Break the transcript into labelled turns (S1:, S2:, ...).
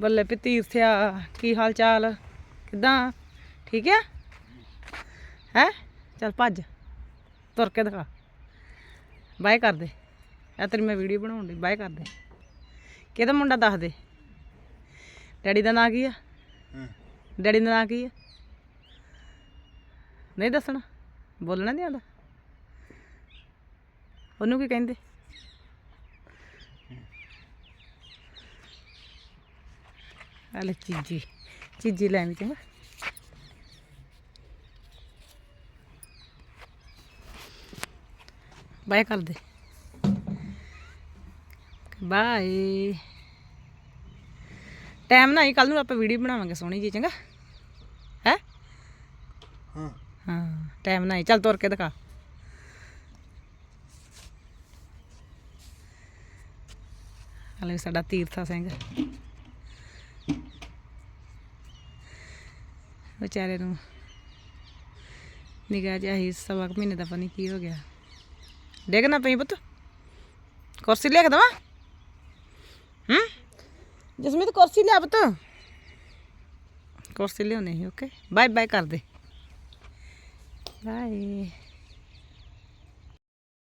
S1: ਬੱਲੇ ਪੀ ਤੀਰਥਿਆ ਕੀ ਹਾਲ ਚਾਲ? ਕਿਦਾਂ? ਠੀਕ ਹੈ ਹੈ? ਚੱਲ ਭੱਜ ਤੁਰ ਕੇ ਦਿਖਾ। ਬਾਏ ਕਰ ਦੇ। ਆ ਤੇਰੀ ਮੈਂ ਵੀਡੀਓ ਬਣਾਉਣ ਦੀ ਬਾਏ ਕਰ ਦੇ। ਕਿਹਦਾ ਮੁੰਡਾ ਦੱਸ ਦੇ? ਡੈਡੀ ਦਾ ਨਾਂ ਕੀ ਆ? ਡੈਡੀ ਦਾ ਨਾਂ ਕੀ ਆ? ਨਹੀਂ ਦੱਸਣਾ। ਬੋਲਣਾ ਨਹੀਂ ਆਉਂਦਾ। ਉਹਨੂੰ ਕੀ ਕਹਿੰਦੇ? ਹਲੇ ਚੀਜੀ ਚੀਜੀ ਲੈਣੀ ਚੰਗਾ ਬਾਏ ਕਰ ਦੇ। ਬਾਏ। ਟਾਈਮ ਨਾ ਹੀ ਕੱਲ ਨੂੰ ਆਪਾਂ ਵੀਡੀਓ ਬਣਾਵਾਂਗੇ ਸੋਹਣੀ ਜੀ ਚੰਗਾ? ਹੈ?
S2: ਹਾਂ।
S1: ਹਾਂ ਟਾਈਮ ਨਾ ਹੀ ਚੱਲ ਤੁਰ ਕੇ ਦਿਖਾ। ਹਲੇ ਸਾਡਾ ਤੀਰਥਾ ਸਿੰਘ। ਵਿਚਾਰੇ ਨੂੰ। ਨਿਗਾਹ ਜਿਹਾ ਹੀ ਸਵਾ ਕੁ ਮਹੀਨੇ ਦਾ ਪਤਾ ਨਹੀਂ ਕੀ ਹੋ ਗਿਆ। ਡੇਗ ਨਾ ਪਈ ਪੁੱਤ। ਕੁਰਸੀ ਲਿਆ ਕੇ ਦਵਾਂ? ਹੂੰ? ਜਸਮੀਤ, ਕੁਰਸੀ ਲਿਆ ਪੁੱਤ। ਕੁਰਸੀ ਲਿਆਉਣੀ ਸੀ, ਓਕੇ। ਬਾਏ ਬਾਏ ਕਰ ਦੇ। ਬਾਏ।